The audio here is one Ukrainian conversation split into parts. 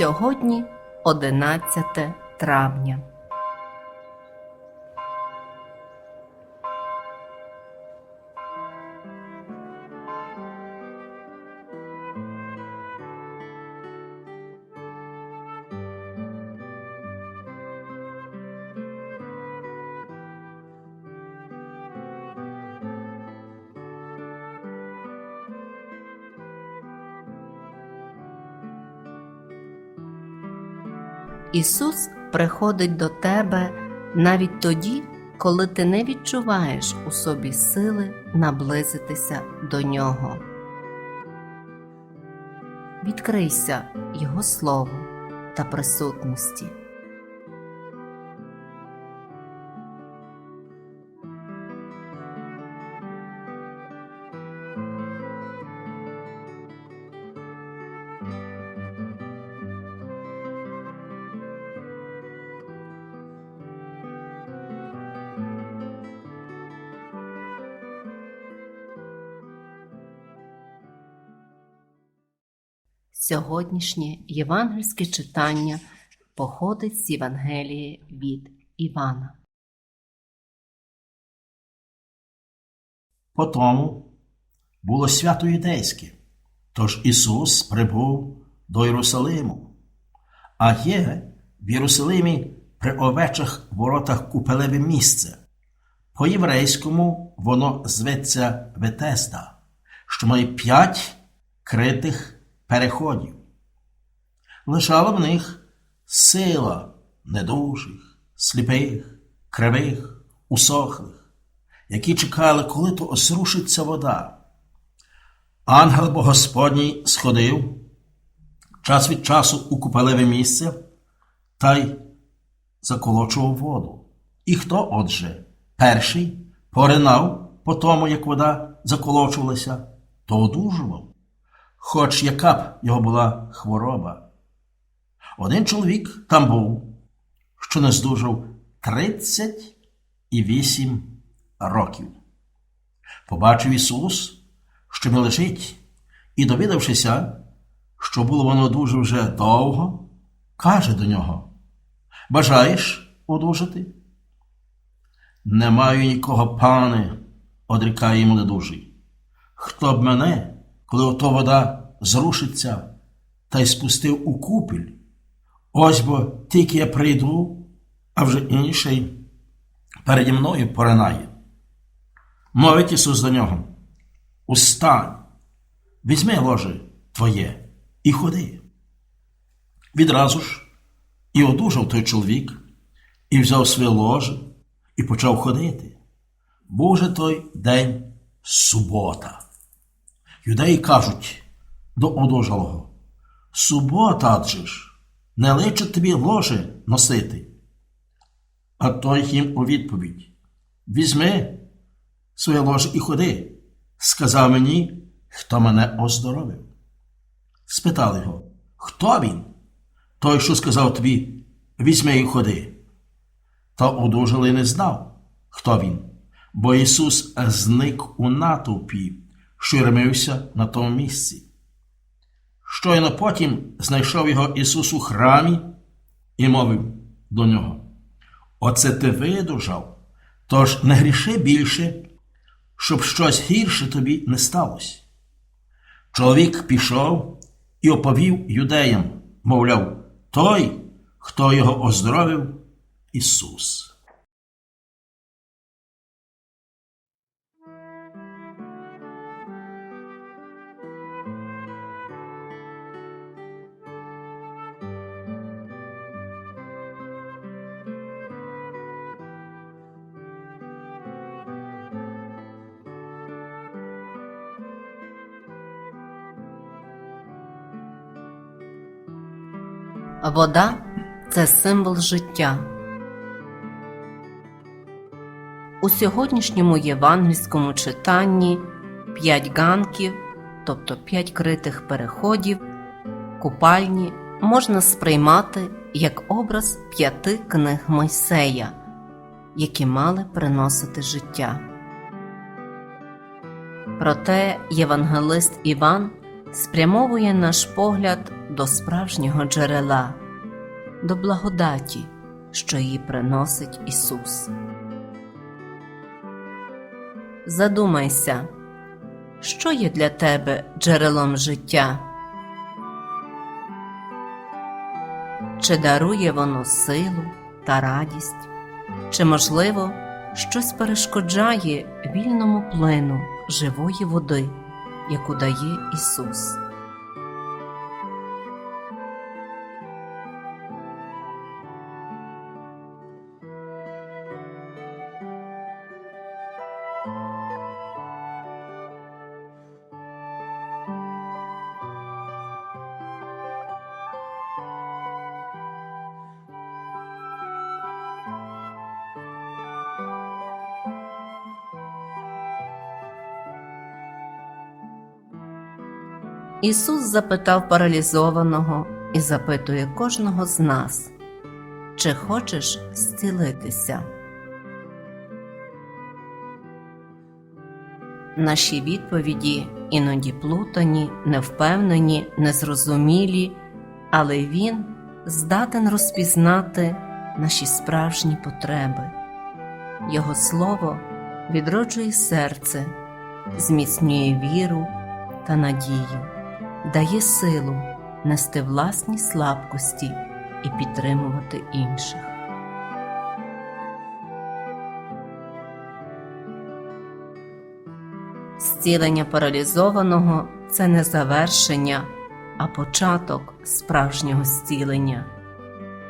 Сьогодні 11 травня. Ісус приходить до тебе навіть тоді, коли ти не відчуваєш у собі сили наблизитися до Нього. Відкрийся Його Слову та присутності. Сьогоднішнє євангельське читання походить з Євангелії від Івана. Потому було свято юдейське, тож Ісус прибув до Єрусалиму. А є в Єрусалимі при овечих воротах купелеве місце. По-єврейському воно зветься Ветесда, що має п'ять критих переходів. Лежала в них сила недужих, сліпих, кривих, усохлих, які чекали, коли то осрушиться вода. Ангел Богосподній сходив час від часу у купалеве місце та й заколочував воду. І хто, отже, перший поринав по тому, як вода заколочувалася, то одужував, хоч яка б його була хвороба. Один чоловік там був, що не здужав тридцять і вісім років. Побачив Ісус, що не лежить, і, довідавшися, що було воно дуже вже довго, каже до нього: Бажаєш одужати? Не маю нікого, пане, одрікає йому недужий. Хто б мене, коли ото вода зрушиться, та й спустив у купіль? Ось бо тільки я прийду, а вже інший переді мною поринає. Мовить Ісус до нього: Устань, візьми ложе твоє і ходи. Відразу ж і одужав той чоловік, і взяв своє ложе, і почав ходити. Був же той день субота. Юдеї кажуть до одужалого: Субота адже ж, не личить тобі ложе носити. А той їм у відповідь: Візьми своє ложе і ходи. Сказав мені, хто мене оздоровив. Спитали його, хто він? Той, що сказав тобі, візьми і ходи. Та одужалий не знав, хто він, бо Ісус зник у натовпі, що на тому місці. Щойно потім знайшов його Ісус у храмі і мовив до нього: Оце ти видужав, тож не гріши більше, щоб щось гірше тобі не сталося. Чоловік пішов і оповів юдеям, мовляв, той, хто його оздоровив, Ісус. Вода це символ життя. У сьогоднішньому євангельському читанні п'ять ганків, тобто п'ять критих переходів, купальні можна сприймати як образ п'яти книг Мойсея, які мали приносити життя. Проте євангелист Іван спрямовує наш погляд до справжнього джерела, до благодаті, що її приносить Ісус. Задумайся, що є для тебе джерелом життя? Чи дарує воно силу та радість, чи, можливо, щось перешкоджає вільному плину живої води, яку дає Ісус? Ісус запитав паралізованого і запитує кожного з нас, чи хочеш зцілитися? Наші відповіді іноді плутані, невпевнені, незрозумілі, але Він здатен розпізнати наші справжні потреби. Його слово відроджує серце, зміцнює віру та надію, дає силу нести власні слабкості і підтримувати інших. Зцілення паралізованого це не завершення, а початок справжнього зцілення.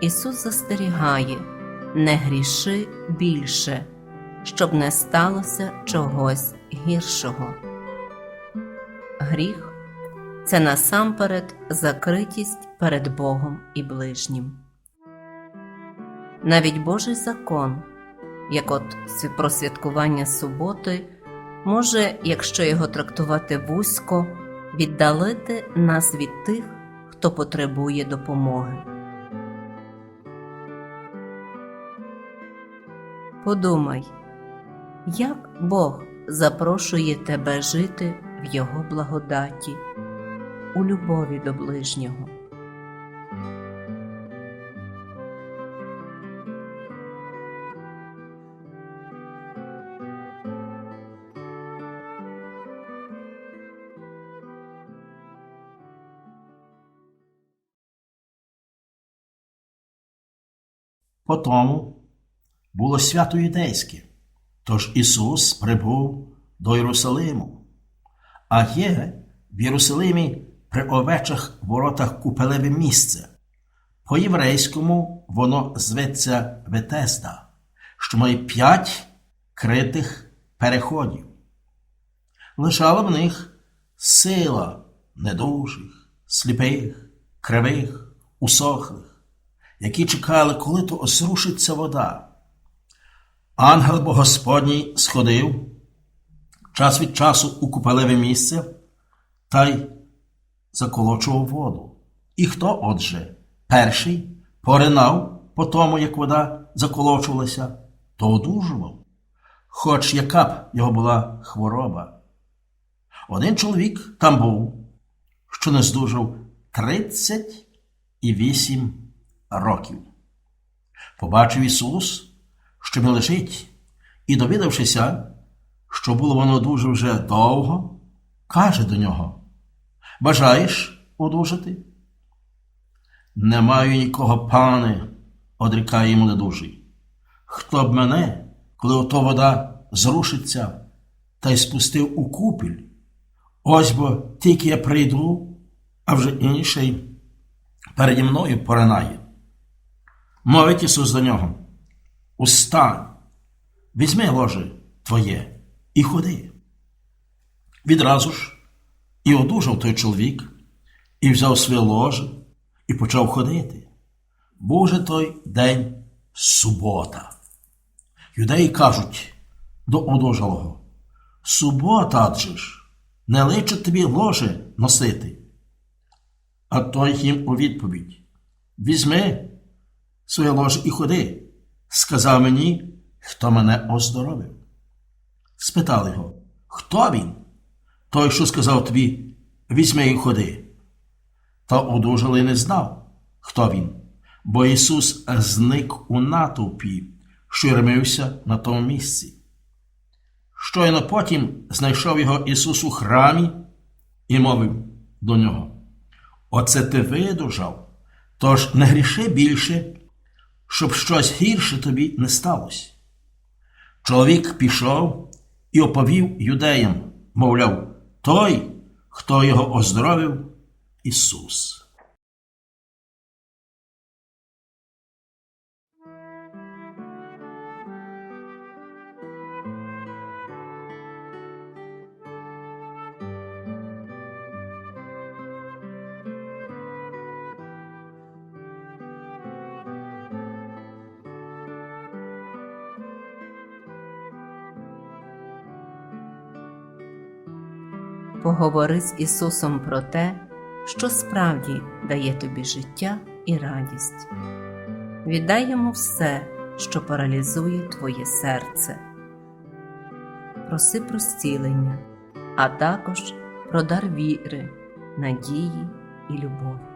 Ісус застерігає не гріши більше, щоб не сталося чогось гіршого. Гріх це насамперед закритість перед Богом і ближнім. Навіть Божий закон, як от просвяткування суботи, може, якщо його трактувати вузько, віддалити нас від тих, хто потребує допомоги. Подумай, як Бог запрошує тебе жити в Його благодаті, у любові до ближнього. Потому було свято юдейське, тож Ісус прибув до Єрусалиму, а є в Єрусалимі при овечих воротах купелеве місце. По-єврейському воно зветься Ветесда, що має п'ять критих переходів. Лежала в них сила недужих, сліпих, кривих, усохлих, які чекали, коли то осрушиться вода. Ангел Богосподній сходив час від часу у купелеве місце та й заколочував воду. І хто, отже, перший поринав по тому, як вода заколочувалася, то одужував, хоч яка б його була хвороба. Один чоловік там був, що не здужав тридцять і вісім років. Побачив Ісус, що він лежить, і, довідавшися, що було воно дуже вже довго, каже до нього: Бажаєш одужати? Не маю нікого, пане, одрікає йому недужий. Хто б мене, коли ото вода зрушиться, та й спустив у купіль? Ось бо тільки я прийду, а вже інший переді мною поринає. Мовить Ісус до нього: Устань, візьми ложе твоє і ходи. Відразу ж і одужав той чоловік, і взяв своє ложе, і почав ходити. Був же той день субота. Юдеї кажуть до одужалого: Субота адже ж, не личить тобі ложе носити. А той їм у відповідь: Візьми своє ложе і ходи, сказав мені, хто мене оздоровив. Спитали його, хто він? Той, що сказав тобі, візьми і ходи. та одужалий не знав, хто він, бо Ісус зник у натовпі, що ремився на тому місці. Щойно потім знайшов його Ісус у храмі і мовив до нього: Оце ти видужав, тож не гріши більше, щоб щось гірше тобі не сталося. Чоловік пішов і оповів юдеям, мовляв, той, хто його оздоровив, Ісус. Поговори з Ісусом про те, що справді дає тобі життя і радість. Віддай йому все, що паралізує твоє серце. Проси про зцілення, а також про дар віри, надії і любові.